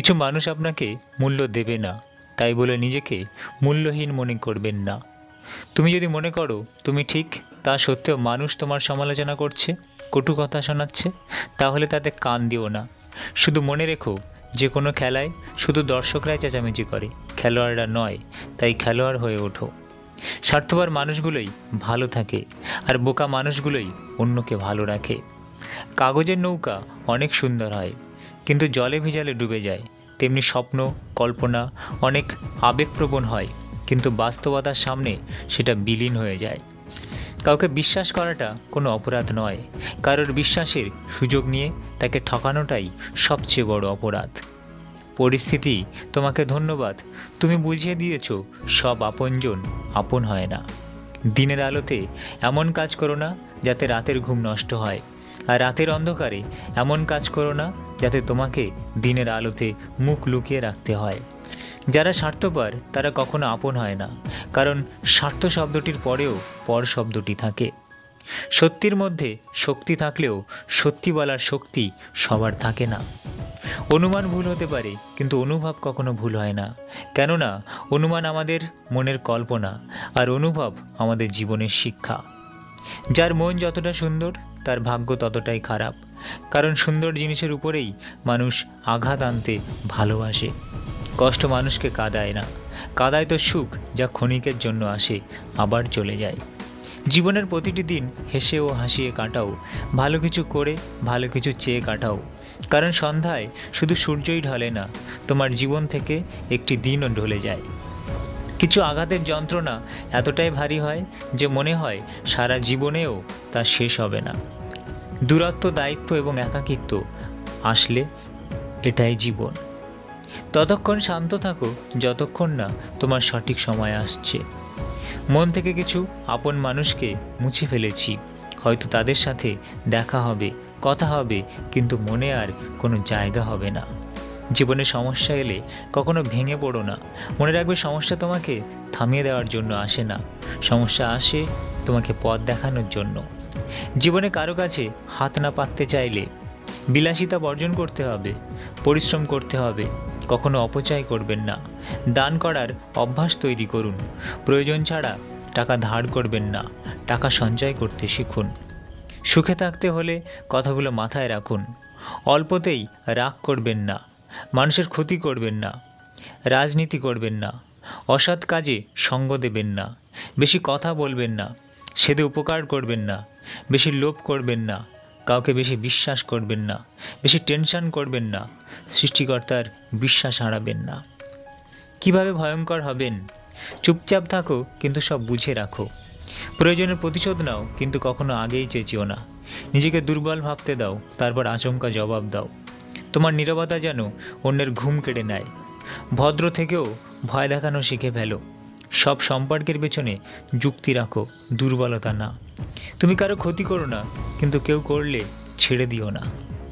কিছু মানুষ আপনাকে মূল্য দেবে না, তাই বলে নিজেকে মূল্যহীন মনে করবেন না। তুমি যদি মনে করো তুমি ঠিক, তা সত্ত্বেও মানুষ তোমার সমালোচনা করছে, কটু কথা শোনাচ্ছে, তাহলে তাতে কান দিও না। শুধু মনে রেখো, যে কোনো খেলায় শুধু দর্শকরাই চেঁচামেচি করে, খেলোয়াড়রা নয়, তাই খেলোয়াড় হয়ে ওঠো। স্বার্থপর মানুষগুলোই ভালো থাকে, আর বোকা মানুষগুলোই অন্যকে ভালো রাখে। কাগজের নৌকা অনেক সুন্দর হয় কিন্তু জলে ভিজালে ডুবে যায়। তেমনি স্বপ্ন, কল্পনা অনেক আবেগপ্রবণ হয়, কিন্তু বাস্তবতার সামনে সেটা বিলীন হয়ে যায়। কাউকে বিশ্বাস করাটা কোনো অপরাধ নয়। কারোর বিশ্বাসের সুযোগ নিয়ে তাকে ঠকানোটাই সবচেয়ে বড় অপরাধ। পরিস্থিতি তোমাকে ধন্যবাদ। তুমি বুঝিয়ে দিয়েছ, সব আপনজন আপন হয় না। দিনের আলোতে এমন কাজ করো না যাতে রাতের ঘুম নষ্ট হয়। আর রাতের অন্ধকারে এমন কাজ করো না যাতে তোমাকে দিনের আলোতে মুখ লুকিয়ে রাখতে হয়। যারা স্বার্থপর, তারা কখনো আপন হয় না, কারণ স্বার্থ শব্দটির পরেও পর শব্দটি থাকে। সত্যির মধ্যে শক্তি থাকলেও সত্যি বলার শক্তি সবার থাকে না। অনুমান ভুল হতে পারে, কিন্তু অনুভব কখনো ভুল হয় না। কেননা, অনুমান আমাদের মনের কল্পনা আর অনুভব আমাদের জীবনের শিক্ষা। যার মন যতটা সুন্দর, তার ভাগ্য ততটাই খারাপ। কারণ সুন্দর জিনিসের উপরেই মানুষ আঘাত আনতে ভালোবাসে। কষ্ট মানুষকে কাদায় না। কাদায় তো সুখ যা ক্ষণিকের জন্য আসে, আবার চলে যায়। জীবনের প্রতিটি দিন হেসে ও হাসিয়ে কাটাও। ভালো কিছু করে, ভালো কিছু চেয়ে কাটাও। কারণ সন্ধ্যায় শুধু সূর্যই ঢলে না, তোমার জীবন থেকে একটি দিনও ঢলে যায়। কিছু আঘাতের যন্ত্রণা এতটাই ভারী হয় যে মনে হয় সারা জীবনেও তা শেষ হবে না। দূরত্ব, দায়িত্ব এবং একাকিত্ব আসলে এটাই জীবন। ততক্ষণ শান্ত থাকো যতক্ষণ না তোমার সঠিক সময় আসছে। মন থেকে কিছু আপন মানুষকে মুছে ফেলেছি। হয়তো তাদের সাথে দেখা হবে, কথা হবে, কিন্তু মনে আর কোনো জায়গা হবে না। জীবনে সমস্যা এলে কখনো ভেঙে পড়ো না। মনে রাখবে সমস্যা তোমাকে থামিয়ে দেওয়ার জন্য আসে না। সমস্যা আসে তোমাকে পথ দেখানোর জন্য। জীবনে কারও কাছে হাত না পাততে চাইলে বিলাসিতা বর্জন করতে হবে, পরিশ্রম করতে হবে, কখনো অপচয় করবেন না। দান করার অভ্যাস তৈরি করুন। প্রয়োজন ছাড়া টাকা ধার করবেন না, টাকা সঞ্চয় করতে শিখুন। সুখে থাকতে হলে কথাগুলো মাথায় রাখুন। অল্পতেই রাগ করবেন না। মানুষের ক্ষতি করবেন না, রাজনীতি করবেন না, অসৎ কাজে সঙ্গ দেবেন না, বেশি কথা বলবেন না, সেদে উপকার করবেন না, বেশি লোভ করবেন না, কাউকে বেশি বিশ্বাস করবেন না, বেশি টেনশন করবেন না, সৃষ্টিকর্তার বিশ্বাস হারাবেন না। কীভাবে ভয়ঙ্কর হবেন? চুপচাপ থাকো, কিন্তু সব বুঝে রাখো। প্রয়োজনের প্রতিশোধ নাও, কিন্তু কখনো আগেই চেঁচিও না। নিজেকে দুর্বল ভাবতে দাও, তারপর আচমকা জবাব দাও। তোমার নীরবতা যেন অন্যের ঘুম কেড়ে নেয়। ভদ্র থেকেও ভয় দেখানো শিখে ফেলো। সব সম্পর্কের পেছনে যুক্তি রাখো, দুর্বলতা না। তুমি কারও ক্ষতি করো না, কিন্তু কেউ করলে ছেড়ে দিও না।